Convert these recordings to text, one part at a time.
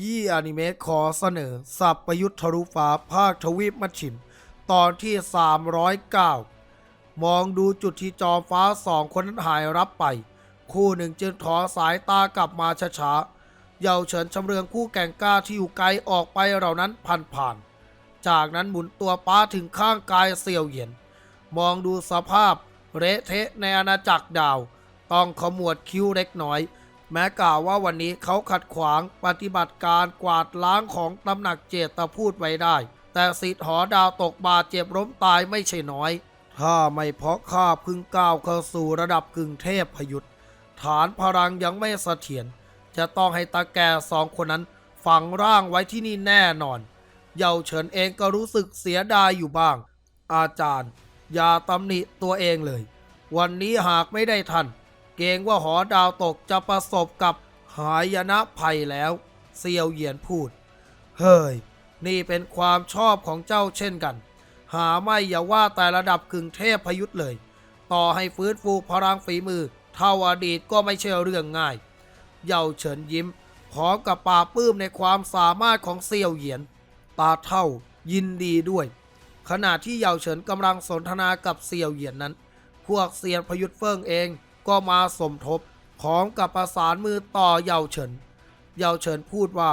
ยี้อนิเมะขอเสนอ สับประยุทธ์ทะลุฟ้าภาคทวีปมัชชิม ตอนที่ 309 มองดูจุดที่จอมฟ้าสองคนนั้นหายรับไป คู่หนึ่งจึงถอสายตากลับมาช้าๆ เยาเฉินชำเรืองคู่แก่งกล้าที่อยู่ไกลออกไปเหล่านั้นผ่านๆจากนั้นหมุนตัวป้าถึงข้างกายเสี่ยวเหยียน มองดูสภาพเละเทะในอาณาจักรดาว ต้องขมวดคิ้วเล็กน้อย แม้กล่าวว่าวันนี้เขาขัดขวางปฏิบัติการกวาดล้างของตำหนักเจตพูดไว้ได้ แต่สิทธิ์หอดาวตกบาดเจ็บล้มตายไม่ใช่น้อย ถ้าไม่เพราะข้าพึ่งก้าวเข้าสู่ระดับกึ่งเทพพยุทธฐานพลังยังไม่เสถียรจะต้องให้ตาแก่สองคนนั้นฝังร่างไว้ที่นี่แน่นอน เยาเฉินเองก็รู้สึกเสียดายอยู่บ้าง อาจารย์ อย่าตำหนิตัวเองเลย วันนี้หากไม่ได้ทัน เกรงว่าหอดาวตกจะประสบกับหายนะภัยแล้ว เซียวเหยียนพูด เฮ้ย นี่เป็นความชอบของเจ้าเช่นกัน หาไม่อย่าว่าแต่ระดับกึ่งเทพพยุทธ์เลย ต่อให้ฟื้นฟูพลังฝีมือ เท่าอดีตก็ไม่ใช่เรื่องง่าย เย่าเฉินยิ้มพร้อมกับปาปลื้มในความสามารถของเซียวเหยียน ตาเท่ายินดีด้วย ขณะที่เย่าเฉินกำลังสนทนากับเซียวเหยียนนั้น พวกเซียนพยุทธ์เฟิงเอง ก็มาสมทบพร้อมกับประสานมือต่อเยาเฉิน เยาเฉินพูดว่า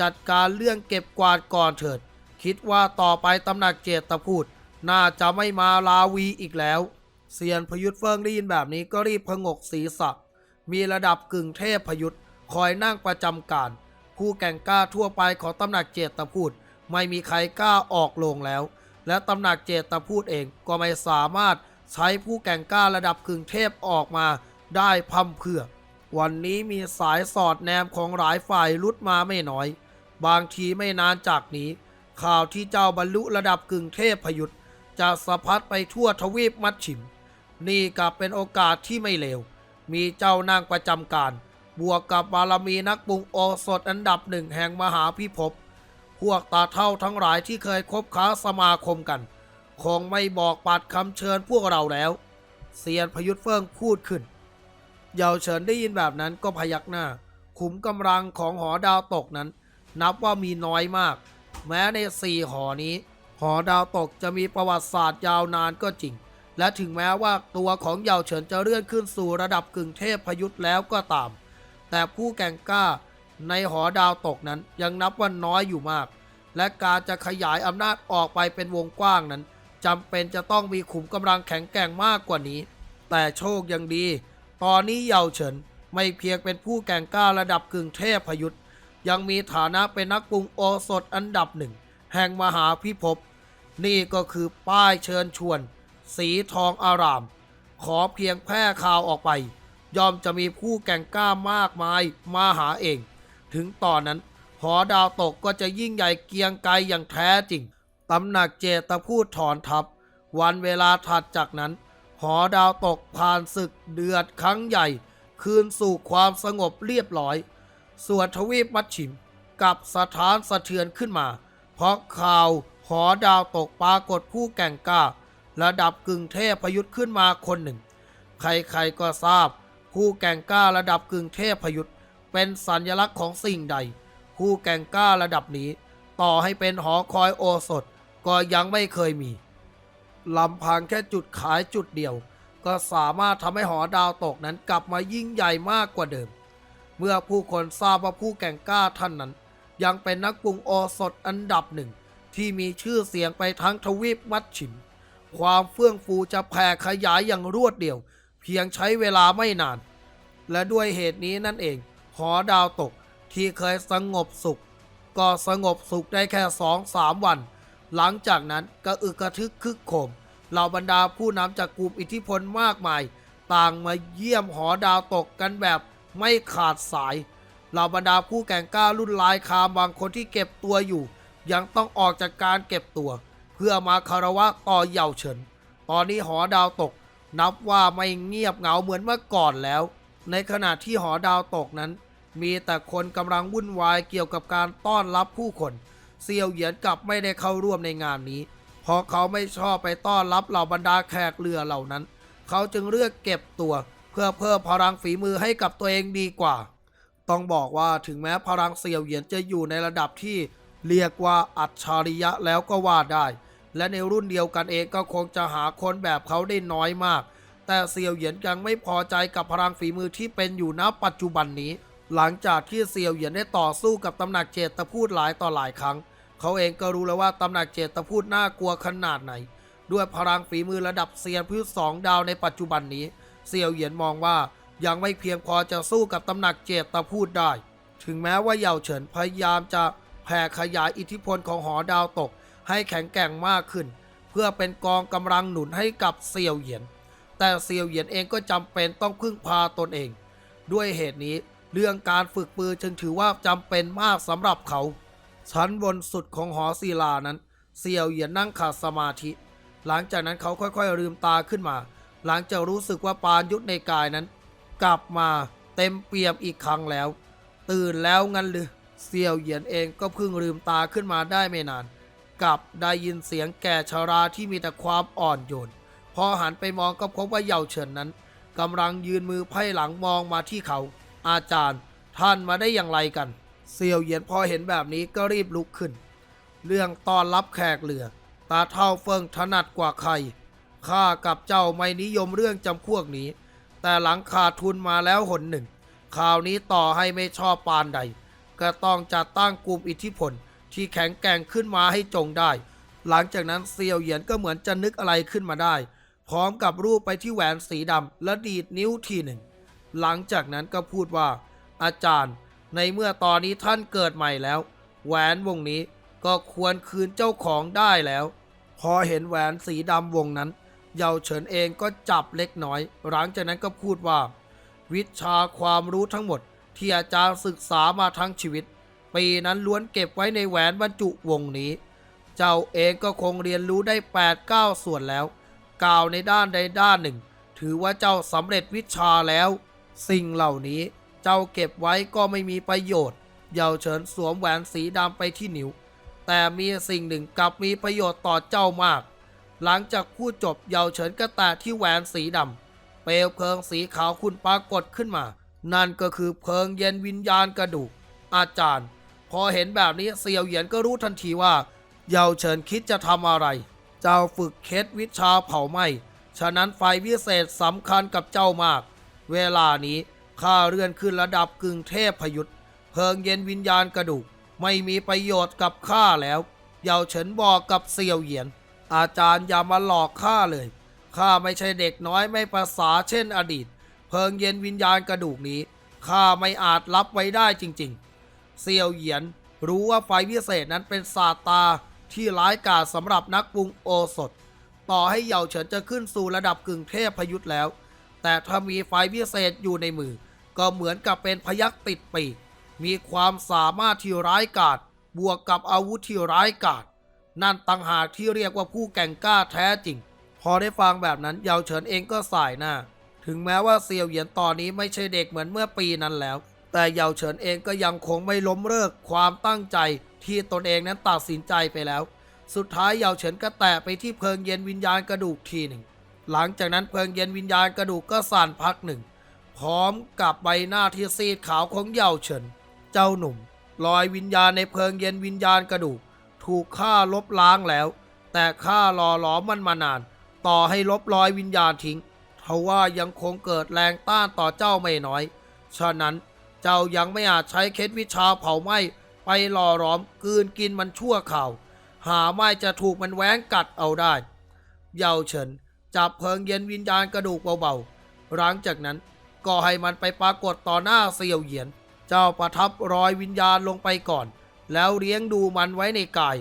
จัดการเรื่องเก็บกวาดก่อนเถิด คิดว่าต่อไปตำหนักเจตพูด น่าจะไม่มาลาวีอีกแล้ว เซียนพยุทธเฟิงได้ยินแบบนี้ก็รีบพงกศีรษะ มีระดับกึ่งเทพพยุทธคอยนั่งประจำการ ผู้แก่งกล้าทั่วไปของตำหนักเจตพูด ไม่มีใครกล้าออกลงแล้ว และตำหนักเจตพูดเองก็ไม่สามารถ ใช้ผู้แก่งกล้าระดับกึ่งเทพออกมาได้พัมเพื่อ วันนี้มีสายสอดแนมของหลายฝ่ายรุดมาไม่น้อย บางทีไม่นานจากนี้ ข่าวที่เจ้าบรรลุระดับกึ่งเทพพยุทธจะสะพัดไปทั่วทวีปมัดฉิม นี่กลับเป็นโอกาสที่ไม่เลว มีเจ้านั่งประจำการ บวกกับบารมีนักปรุงโอสถอันดับหนึ่งแห่งมหาพิภพ พวกตาเท่าทั้งหลายที่เคยคบค้าสมาคมกัน คงไม่บอกปัดคำเชิญพวกเราแล้ว เซียนพยุทธเฟิงพูดขึ้น เยาเฉินได้ยินแบบนั้นก็พยักหน้า ขุมกำลังของหอดาวตกนั้น นับว่ามีน้อยมาก แม้ในสี่หอนี้ หอดาวตกจะมีประวัติศาสตร์ยาวนานก็จริง และถึงแม้ว่าตัวของเยาเฉินจะเลื่อนขึ้นสู่ระดับกึ่งเทพพยุทธแล้วก็ตาม แต่ผู้แก่งกล้าในหอดาวตกนั้นยังนับว่าน้อยอยู่มาก และการจะขยายอำนาจออกไปเป็นวงกว้างนั้น จำเป็นจะต้องมีขุมกำลังแข็งแกร่งมากกว่านี้ แต่โชคยังดี ตอนนี้เยาเฉินไม่เพียงเป็นผู้แก่งกล้าระดับกึ่งเทพพยุทธยังมีฐานะเป็นนักปรุงโอสถอันดับหนึ่ง แห่งมหาพิภพนี่ก็คือป้ายเชิญชวน สีทองอาราม ขอเพียงแพร่ข่าวออกไป ยอมจะมีผู้แก่งกล้ามากมายมาหาเอง ถึงตอนนั้นหอดาวตกก็จะยิ่งใหญ่เกียงไกรอย่างแท้จริง ตำหนักเจตพูดถอนทัพ วันเวลาถัดจากนั้น หอดาวตกผ่านศึกเดือดครั้งใหญ่ คืนสู่ความสงบเรียบร้อย ส่วนทวีปมัดฉิมกับสถานสะเทือนขึ้นมา เพราะข่าวหอดาวตกปรากฏผู้แก่งกล้า ระดับกึ่งเทพพยุทธ์ขึ้นมาคนหนึ่ง ใครๆก็ทราบ ผู้แก่งกล้าระดับกึ่งเทพพยุทธ์เป็นสัญลักษณ์ของสิ่งใด ผู้แก่งกล้าระดับนี้ ต่อให้เป็นหอคอยโอสถ ก็ยังไม่เคยมีลำพังแค่จุดขายจุดเดียว ก็สามารถทำให้หอดาวตกนั้นกลับมายิ่งใหญ่มากกว่าเดิม เมื่อผู้คนทราบว่าผู้แก่งกล้าท่านนั้น ยังเป็นนักปรุงโอสถอันดับหนึ่ง ที่มีชื่อเสียงไปทั้งทวีปมัดฉิม ความเฟื่องฟูจะแผ่ขยายอย่างรวดเดียว เพียงใช้เวลาไม่นาน และด้วยเหตุนี้นั่นเอง หอดาวตกที่เคยสงบสุข ก็สงบสุขได้แค่สองสามวัน หลังจากนั้นก็อึกกระทึกคึกโคมเหล่าบรรดาผู้นำจากกลุ่มอิทธิพลมากมาย ต่างมาเยี่ยมหอดาวตกกันแบบไม่ขาดสายเหล่าบรรดาผู้แก่งกล้ารุ่นลายคามบางคนที่เก็บตัวอยู่ ยังต้องออกจากการเก็บตัว เพื่อมาคารวะต่อเหย่าเฉิน ตอนนี้หอดาวตก นับว่าไม่เงียบเหงาเหมือนเมื่อก่อนแล้ว ในขณะที่หอดาวตกนั้น มีแต่คนกำลังวุ่นวายเกี่ยวกับการต้อนรับผู้คน เซียวเหยียนกลับไม่ได้เข้าร่วมในงานนี้ เพราะเขาไม่ชอบไปต้อนรับเหล่าบรรดาแขกเรือเหล่านั้น เขาจึงเลือกเก็บตัว เพื่อเพิ่มพลังฝีมือให้กับตัวเองดีกว่า ต้องบอกว่าถึงแม้พลังเสี่ยวเหยียนจะอยู่ในระดับที่เรียกว่าอัจฉริยะแล้วก็ว่าได้ และในรุ่นเดียวกันเองก็คงจะหาคนแบบเขาได้น้อยมาก แต่เสี่ยวเหยียนยังไม่พอใจกับพลังฝีมือที่เป็นอยู่ณปัจจุบันนี้ หลังจากที่เสี่ยวเหยียนได้ต่อสู้กับตำหนักเจตพูดหลายต่อหลายครั้ง เขาเองก็รู้แล้วว่าตำหนักเจตพูดน่ากลัวขนาดไหน ด้วยพลังฝีมือระดับเซียนพืชสองดาวในปัจจุบันนี้เสี่ยวเหยียนมองว่ายังไม่เพียงพอจะสู้กับตำหนักเจตพูดได้ ถึงแม้ว่าเหย่าเฉินพยายามจะแผ่ขยายอิทธิพลของหอดาวตก ให้แข็งแกร่งมากขึ้น เพื่อเป็นกองกำลังหนุนให้กับเซียวเหยียน แต่เซียวเหยียนเองก็จำเป็นต้องพึ่งพาตนเอง ด้วยเหตุนี้เรื่องการฝึกปืนจึงถือว่าจำเป็นมากสำหรับเขา ชั้นบนสุดของหอศิลานั้นเซียวเหยียนนั่งขาดสมาธิ หลังจากนั้นเขาค่อยๆลืมตาขึ้นมา หลังจากรู้สึกว่าปานยุทธในกายนั้น กลับมาเต็มเปี่ยมอีกครั้งแล้ว ตื่นแล้วงั้นหรือเซียวเหยียนเองก็เพิ่งลืมตาขึ้นมาได้ไม่นาน กลับได้ยินเสียงแก่ชาราที่มีแต่ความอ่อนโยนพอหันไปมองก็พบว่าเหย่าเฉินนั้นกำลังยืนมือไพ่หลังมองมาที่เขา อาจารย์ ท่านมาได้อย่างไรกัน เซียวเหยียนพอเห็นแบบนี้ก็รีบลุกขึ้น เรื่องตอนรับแขกเหลือ ตาเท่าเฟิงถนัดกว่าใครข้ากับเจ้าไม่นิยมเรื่องจำพวกนี้ แต่หลังขาดทุนมาแล้วหนหนึ่งคราวนี้ต่อให้ไม่ชอบปานใด ก็ต้องจัดตั้งกลุ่มอิทธิพล ที่แข็งแกร่งขึ้นมาให้จงได้ หลังจากนั้นเซียวเหยียนก็เหมือนจะนึกอะไรขึ้นมาได้ พร้อมกับรูปไปที่แหวนสีดำและดีดนิ้วทีหนึ่ง หลังจากนั้นก็พูดว่า อาจารย์ ในเมื่อตอนนี้ท่านเกิดใหม่แล้ว แหวนวงนี้ก็ควรคืนเจ้าของได้แล้ว พอเห็นแหวนสีดำวงนั้น เยาเฉินเองก็จับเล็กน้อย หลังจากนั้นก็พูดว่า วิชาความรู้ทั้งหมด ที่อาจารย์ศึกษามาทั้งชีวิต ปีนั้นล้วนเก็บไว้ในแหวนบรรจุวงนี้ เจ้าเองก็คงเรียนรู้ได้8 9ส่วนแล้ว กล่าวในด้านใดด้านหนึ่ง ถือว่าเจ้าสำเร็จวิชาแล้ว สิ่งเหล่านี้ เจ้าเก็บไว้ก็ไม่มีประโยชน์ เยาเฉินสวมแหวนสีดำไปที่นิ้ว แต่มีสิ่งหนึ่งกลับมีประโยชน์ต่อเจ้ามาก หลังจากพูดจบเยาเฉินก็แตะที่แหวนสีดำเปลวเพลิงสีขาวคุณปรากฏขึ้นมา นั่นก็คือเพลิงเย็นวิญญาณกระดูก อาจารย์ พอเห็นแบบนี้เซียวเหยียนก็รู้ทันทีว่า เยาเฉินคิดจะทำอะไร เจ้าฝึกเคล็ดวิชาเผาไหมฉะนั้นไฟวิเศษสำคัญกับเจ้ามาก เวลานี้ ข้าเลื่อนขึ้นระดับกึ่งเทพพยุทธเพิงเย็นวิญญาณกระดูก ไม่มีประโยชน์กับข้าแล้ว เยาเฉินบอกกับเซียวเหยียน อาจารย์อย่ามาหลอกข้าเลย ข้าไม่ใช่เด็กน้อยไม่ภาษาเช่นอดีต เพิงเย็นวิญญาณกระดูกนี้ ข้าไม่อาจรับไว้ได้จริงๆเซียวเหยียนรู้ว่าไฟวิเศษนั้นเป็นศาสตาที่ร้ายกาจสำหรับนักปรุงโอสถ ต่อให้เหยาเฉินจะขึ้นสู่ระดับกึ่งเทพพยุทธแล้ว แต่ถ้ามีไฟวิเศษอยู่ในมือ ก็เหมือนกับเป็นพยักติดปีกมีความสามารถที่ร้ายกาจบวกกับอาวุธที่ร้ายกาจนั่นต่างหากที่เรียกว่าผู้แก่งกล้าแท้จริง พอได้ฟังแบบนั้นเยาเฉินเองก็สายหน้า ถึงแม้ว่าเซียวเหยียนตอนนี้ไม่ใช่เด็กเหมือนเมื่อปีนั้นแล้ว แต่เยาเฉินเองก็ยังคงไม่ล้มเลิกความตั้งใจที่ตนเองนั้นตัดสินใจไปแล้ว สุดท้ายเยาเฉินก็แตะไปที่เพลิงเย็นวิญญาณกระดูกทีหนึ่ง หลังจากนั้นเพลิงเย็นวิญญาณกระดูกก็สั่นพักหนึ่ง พร้อมกับใบหน้าที่ซีดขาวของเยาเฉิน เจ้าหนุ่มลอยวิญญาณในเพลิงเย็นวิญญาณกระดูก ถูกฆ่าลบล้างแล้ว แต่ข้ารอหลอมมันมานาน ต่อให้ลบรอยวิญญาณทิ้งทว่ายังคงเกิดแรงต้านต่อเจ้าไม่น้อย ฉะนั้นเจ้ายังไม่อาจใช้เคล็ดวิชาเผาไหม้ไปหล่อหลอมกืนกินมันชั่วข่าว หาไม่จะถูกมันแหวงกัดเอาได้ เยาเฉิน จับเพลิงเย็นวิญญาณกระดูกเบาๆ หลังจากนั้นก็ให้มันไปปรากฏต่อหน้าเซียวเหยียน เจ้าประทับรอยวิญญาณลงไปก่อน แล้วเลี้ยงดูมันไว้ในกาย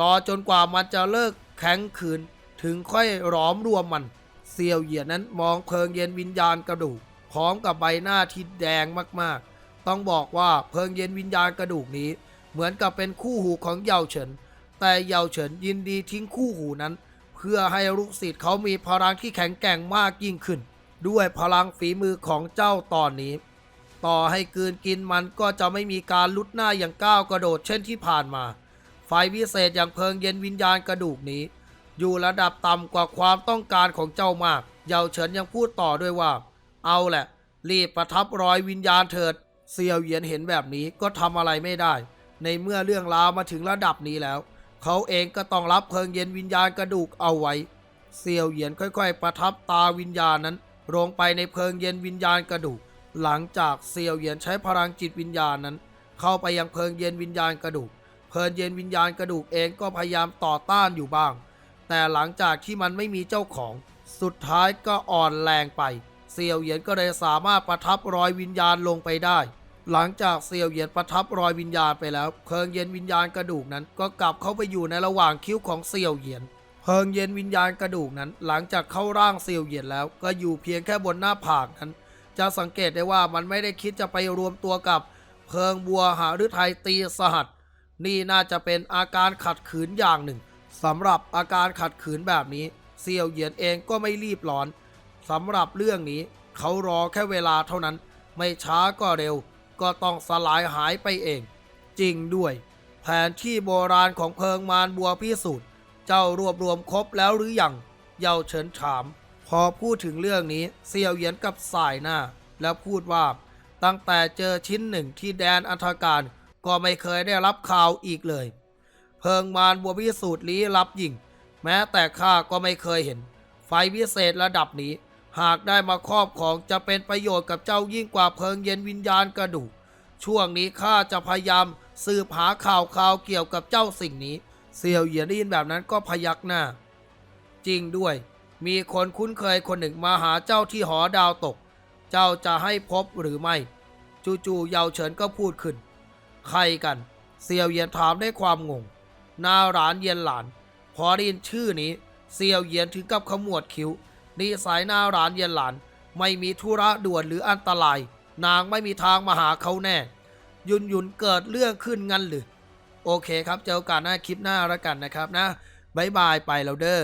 รอจนกว่ามันจะเลิกแข็งขืน ถึงค่อยหลอมรวมมันเซียวเหยียนนั้นมองเพลิงเย็นวิญญาณกระดูก พร้อมกับใบหน้าที่แดงมากๆ ต้องบอกว่าเพลิงเย็นวิญญาณกระดูกนี้ เหมือนกับเป็นคู่หูของเยาเฉิน แต่เยาเฉินยินดีทิ้งคู่หูนั้น พื่อให้ลูกศิษย์เขามีพลังที่แข็งแกร่งมากยิ่งขึ้น ด้วยพลังฝีมือของเจ้าตอนนี้ ต่อให้กืนกินมันก็จะไม่มีการลุดหน้าอย่างก้าวกระโดดเช่นที่ผ่านมา ไฟวิเศษอย่างเพลิงเย็นวิญญาณกระดูกนี้ อยู่ระดับต่ำกว่าความต้องการของเจ้ามาก เยาเฉินยังพูดต่อด้วยว่า เอาแหละ รีบประทับรอยวิญญาณเถิด เซียวเหยียนเห็นแบบนี้ก็ทำอะไรไม่ได้ ในเมื่อเรื่องราวมาถึงระดับนี้แล้ว เขาเองก็ต้องรับเพลิงเย็นวิญญาณกระดูกเอาไว้ เซียวเหยียนค่อยๆ ประทับตาวิญญาณนั้นลงไปในเพลิงเย็นวิญญาณกระดูก หลังจากเซียวเหยียนใช้พลังจิตวิญญาณนั้น เข้าไปยังเพลิงเย็นวิญญาณกระดูก เพลิงเย็นวิญญาณกระดูกเองก็พยายามต่อต้านอยู่บ้าง แต่หลังจากที่มันไม่มีเจ้าของ สุดท้ายก็อ่อนแรงไป เซียวเหยียนก็เลยสามารถประทับรอยวิญญาณลงไปได้ หลังจากเซียวเหยียนประทับรอยวิญญาณไปแล้ว เพิงเย็นวิญญาณกระดูกนั้น ก็กลับเข้าไปอยู่ในระหว่างคิ้วของเซียวเหยียน เพิงเย็นวิญญาณกระดูกนั้น หลังจากเข้าร่างเซียวเหยียนแล้ว ก็อยู่เพียงแค่บนหน้าผากนั้น จะสังเกตได้ว่ามันไม่ได้คิดจะไปรวมตัวกับ เพิงบัวหาฤทัยตีสหัส นี่น่าจะเป็นอาการขัดขืนอย่างหนึ่งสำหรับอาการขัดขืนแบบนี้ เซียวเหยียนเองก็ไม่รีบร้อนสำหรับเรื่องนี้ เขารอแค่เวลาเท่านั้น ไม่ช้าก็เร็ว ก็ต้องสลายหายไปเอง จริงด้วย แผนที่โบราณของเพิงมารบัวพิสูจน์เจ้ารวบรวมครบแล้วหรือยังเยาเฉินถาม พอพูดถึงเรื่องนี้เซียวเหยียนกับสายหน้า แล้วพูดว่าตั้งแต่เจอชิ้นหนึ่งที่แดนอัธการ ก็ไม่เคยได้รับข่าวอีกเลย เพิงมารบัวพิสูจน์ลี้ลับยิ่ง แม้แต่ข้าก็ไม่เคยเห็น ไฟพิเศษระดับนี้ หากได้มาครอบของจะเป็นประโยชน์กับเจ้ายิ่งกว่าเพลิงเย็นวิญญาณกระดูก ช่วงนี้ข้าจะพยายามสืบหาข่าวข่าวเกี่ยวกับเจ้าสิ่งนี้ เซียวเหยียนได้ยินแบบนั้นก็พยักหน้า จริงด้วย มีคนคุ้นเคยคนหนึ่งมาหาเจ้าที่หอดาวตก เจ้าจะให้พบหรือไม่ จู่ๆเยาเฉินก็พูดขึ้น ใครกัน เซียวเหยียนถามด้วยความงงนาหลานเยียนหลาน พอได้ยินชื่อนี้ เซียวเหยียนถึงกับขมวดคิ้ว นิสัยหน้าร้านเย็นหลาน ไม่มีธุระด่วนหรืออันตราย นางไม่มีทางมาหาเขาแน่ ยุนยุนเกิดเรื่องขึ้นงั้นหรือ โอเคครับ เจอกันหน้าคลิปหน้าแล้วกันนะครับนะบายบายไปแล้วเด้อ